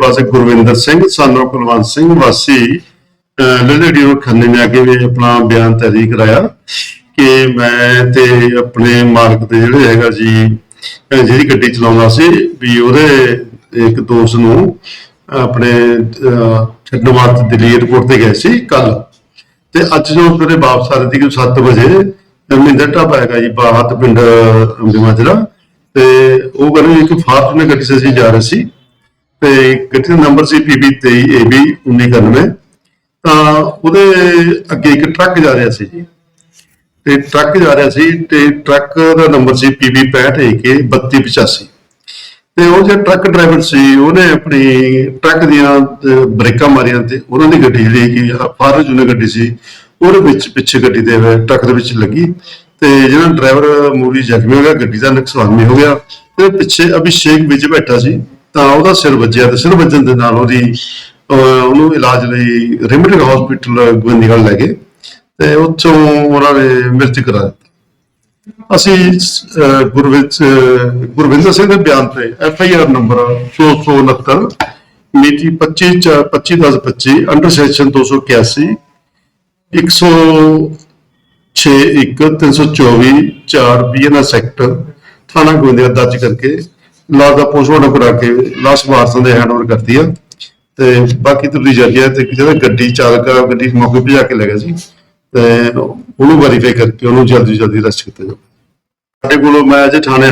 ਵਾਸੀ ਗੁਰਵਿੰਦਰ ਸਿੰਘ ਸਾਨੂੰ ਕੁਲਵੰਤ ਸਿੰਘ ਵਾਸੀ ਲਲੜੀ ਨੂੰ ਖੰਨੇ ਨੇ ਆ ਵੀ ਆਪਣਾ ਬਿਆਨ ਤਹਿਰੀਰ ਕਰਾਇਆ ਕਿ ਮੈਂ ਤੇ ਆਪਣੇ ਮਾਲਕ ਦੇ ਜਿਹੜੇ ਹੈਗਾ ਜੀ ਜਿਹੜੀ ਗੱਡੀ ਚਲਾਉਂਦਾ ਸੀ, ਵੀ ਉਹਦੇ ਇੱਕ ਦੋਸਤ ਨੂੰ ਆਪਣੇ ਛੱਡਣ ਵਾਸਤੇ ਦਿੱਲੀ 에ਅਰਪੋਰਟ ਤੇ ਗਏ ਸੀ ਕੱਲ ਤੇ ਅੱਜ ਜੋ ਸਵੇਰੇ ਵਾਪਸ ਆ ਰਹੇ ਸੀ 7 ਵਜੇ ਮਹਿੰਦਰ ਢਾਬਾ ਹੈਗਾ ਜੀ ਬਾਹਤ ਪਿੰਡ ਅੰਬੀਮਾਜਰਾ, ਤੇ ਉਹ ਕਹਿੰਦੇ ਇੱਕ ਫਾਰਚੂਨਰ ਗੱਡੀ 'ਚ ਅਸੀਂ ਜਾ ਰਹੇ ਸੀ। ਤੇ ਗੱਡੀ ਦਾ ਨੰਬਰ ਸੀ PB 23 AB 1991 ਤਾਂ ਉਹਦੇ ਅੱਗੇ ਇੱਕ ਟਰੱਕ ਜਾ ਰਿਹਾ ਸੀ। ਜੀ ਤੇ ਟਰੱਕ ਜਾ ਰਿਹਾ ਸੀ ਤੇ ਟਰੱਕ ਦਾ ਨੰਬਰ ਸੀ PB 65 AK 3285 ਤੇ ਉਹ ਜਿਹੜਾ ਟਰੱਕ ਡਰਾਈਵਰ ਸੀ ਉਹਨੇ ਆਪਣੀ ਟਰੱਕ ਦੀਆਂ ਅਹ, ਬ੍ਰੇਕਾਂ ਮਾਰੀਆਂ ਤੇ ਉਹਨਾਂ ਦੀ ਗੱਡੀ ਜਿਹੜੀ ਕਿ ਫਾਰਚੂਨਰ ਗੱਡੀ ਸੀ ਉਹਦੇ ਵਿੱਚ ਪਿੱਛੇ ਗੱਡੀ ਦੇ ਟਰੱਕ ਦੇ ਵਿੱਚ ਲੱਗੀ। ਤੇ ਜਿਹੜਾ ਡਰਾਈਵਰ ਮੂਰੀ ਜ਼ਖਮੀ ਹੋ ਗਿਆ ਗੱਡੀ ਦਾ ਨੁਕਸਾਨ ਵੀ ਹੋ ਗਿਆ। ਤੇ ਪਿੱਛੇ ਅਭਿਸ਼ੇਕ ਵਿੱਚ ਬੈਠਾ ਸੀ। ਤਾਂ ਉਹਦਾ ਸਿਰ ਵੱਜਿਆ ਤੇ ਸਿਰ ਵੱਜਣ ਦੇ ਨਾਲ ਉਹਦੀ ਅਹ, ਉਹਨੂੰ ਇਲਾਜ ਲਈ ਰਿਮਟਿਕ ਹਸਪੀਟਲ ਗੋਬਿੰਦਗੜ੍ਹ ਲੈ ਗਏ ਤੇ ਉੱਥੋਂ ਉਹਨਾਂ ਨੇ ਮ੍ਰਿਤਕ ਕਰਾ ਦਿੱਤਾ। ਅਸੀਂ ਗੁਰਵਿੰਦ ਗੁਰਵਿੰਦਰ ਸਿੰਘ ਦੇ ਬਿਆਨ ਤੇ ਐਫ ਆਈ ਆਰ ਨੰਬਰ 669 ਮਿਤੀ 25 25 ਅੰਡਰ ਸੈਕਸ਼ਨ 281 106 1 324 4 ਬੀਐਨਐਸ ਐਕਟ ਥਾਣਾ ਗੋਬਿੰਦਗੜ੍ਹ ਦਰਜ ਕਰਕੇ ਲਾਸ਼ ਦਾ ਪੋਸਟਮਾਰਟਮ ਕਰਾ ਕੇ ਲਾਸ਼ ਵਾਰਸਾਂ ਦੇ ਹੈਂਡਓਵਰ ਕਰਤੀ ਆ। ਤੇ ਬਾਕੀ ਤੁਸੀਂ ਜਾਰੀ ਹੈ ਤੇ ਜਿਹੜਾ ਗੱਡੀ ਚਾਲਕ ਆ, ਗੱਡੀ ਮੌਕੇ ਭਜਾ ਕੇ ਲੈ ਗਿਆ ਸੀ। ਤੇ ਉਹਨੂੰ ਵੈਰੀਫਾਈ ਕਰਕੇ ਉਹਨੂੰ ਜਲਦੀ ਜਲਦੀ ਅਰੈਸਟ ਕੀਤਾ ਜਾਵੇ। ਸਾਡੇ ਕੋਲੋਂ ਮੈਂ ਅਜੇ ਥਾਣੇ